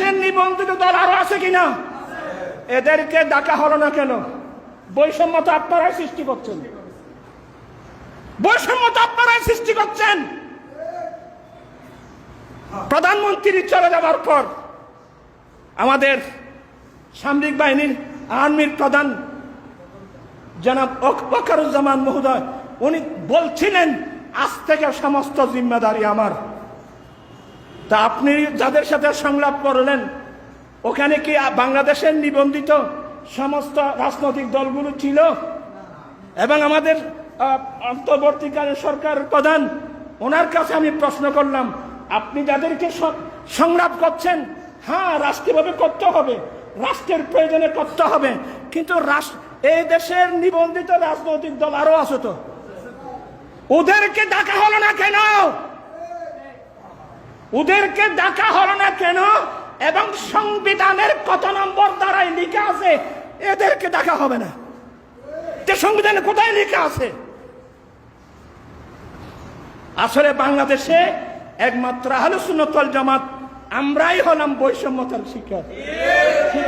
বাংলাদেশের নিবন্ধিত দল আরও আছে কিনা? এদেরকে ডাকা হলো না কেন? বৈষম্য তো আপনারাই সৃষ্টি করছেন। বৈষম্য তো আপনারাই সৃষ্টি করছেন। প্রধানমন্ত্রী চলে যাওয়ার পর আমাদের সামরিক বাহিনীর আর্মির প্রধান জনাব ওক- ওকারুজ্জামান মহোদয়, উনি বলছিলেন, আজ থেকে সমস্ত জিম্মেদারি আমার। তা আপনি যাদের সাথে সংলাপ করলেন ওখানে কি বাংলাদেশের নিবন্ধিত সমস্ত রাজনৈতিক দলগুলো ছিল? এবং আমাদের আহ, অন্তর্বর্তীকালীন সরকার প্রধান ওনার কাছে আমি প্রশ্ন করলাম আপনি যাদেরকে সংলাপ করছেন হ্যাঁ রাষ্ট্রীয়ভাবে করতে হবে রাষ্ট্রের প্রয়োজনে করতে হবে কিন্তু এই দেশের নিবন্ধিত রাজনৈতিক দল আরও আছে তো। ওদেরকে ডাকা হলো না কেন? ওদেরকে ডাকা হলো না কেন? এবং সংবিধানের কত নম্বর দ্বারাই লিখা আছে, এদেরকে ডাকা হবে না। যে সংবিধানে কোথায় লেখা আছে? আসলে বাংলাদেশে একমাত্র আহলুসুন্নতল জামাত, আমরাই হলাম বৈষম্যতার শিকার। ঠিক?